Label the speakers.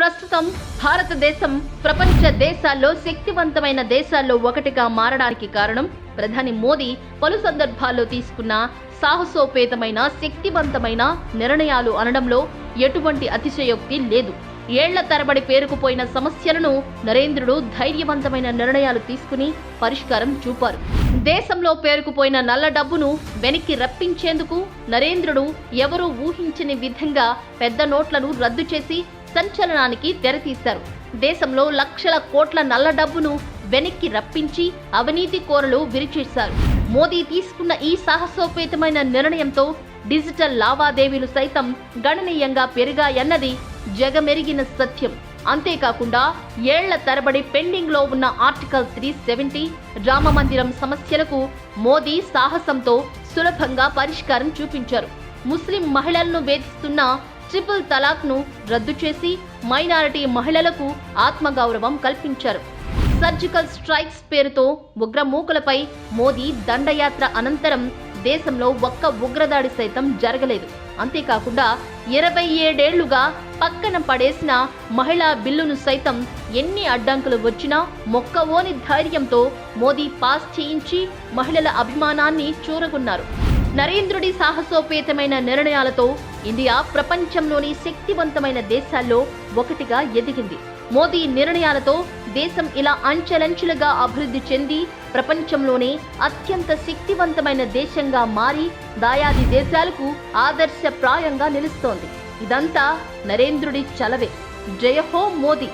Speaker 1: ప్రస్తుతం భారతదేశం ప్రపంచ దేశాల్లో శక్తివంతమైన దేశాల్లో ఒకటిగా మారడానికి కారణం ప్రధాని మోదీ పలు సందర్భాల్లో తీసుకున్న సాహసోపేతమైన శక్తివంతమైన నిర్ణయాలు అనడంలో ఎటువంటి అతిశయోక్తి లేదు. ఏళ్ళ తరబడి పేరుకుపోయిన సమస్యలను నరేంద్రుడు ధైర్యవంతమైన నిర్ణయాలు తీసుకుని పరిష్కారం చూపారు. దేశంలో పేరుకుపోయిన నల్ల డబ్బును వెనక్కి రప్పించేందుకు నరేంద్రుడు ఎవరూ ఊహించని విధంగా పెద్ద నోట్లను రద్దు చేసి సంచలనానికి తెరతీశారు. దేశంలో లక్షల కోట్ల నల్ల డబ్బును వెనక్కి రప్పించి అవినీతి కోరలు విరిచేశారు. మోదీ తీసుకున్న ఈ సాహసోపేతమైన నిర్ణయంతో డిజిటల్ లావాదేవీలు సైతం గణనీయంగా పెరిగాయన్నది జగమెరిగిన సత్యం. అంతేకాకుండా ఏళ్ళ తరబడి పెండింగ్లో ఉన్న ఆర్టికల్ త్రీ సెవెంటీ రామ మందిరం సమస్యలకు మోదీ సాహసంతో సులభంగా పరిష్కారం చూపించారు. ముస్లిం మహిళలను వేధిస్తున్న ట్రిపుల్ తలాక్ను రద్దు చేసి మైనారిటీ మహిళలకు ఆత్మగౌరవం కల్పించారు. సర్జికల్ స్ట్రైక్స్ పేరుతో ఉగ్రమూకలపై మోదీ దండయాత్ర అనంతరం దేశంలో ఒక్క ఉగ్రదాడి సైతం జరగలేదు. అంతేకాకుండా ఇరవై ఏడేళ్ళుగా పక్కన పడేసిన మహిళా బిల్లును సైతం ఎన్ని అడ్డంకులు వచ్చినా మొక్కవోని ధైర్యంతో మోదీ పాస్ చేయించి మహిళల అభిమానాన్ని చూరగొన్నారు. నరేంద్రుడి సాహసోపేతమైన నిర్ణయాలతో ఇండియా ప్రపంచంలోని శక్తివంతమైన దేశాల్లో ఒకటిగా ఎదిగింది. మోదీ నిర్ణయాలతో దేశం ఇలా అంచెలంచెలుగా అభివృద్ధి చెంది ప్రపంచంలోనే అత్యంత శక్తివంతమైన దేశంగా మారి దాయాది దేశాలకు ఆదర్శప్రాయంగా నిలుస్తోంది. ఇదంతా నరేంద్రుడి చలవే. జయహో మోదీ!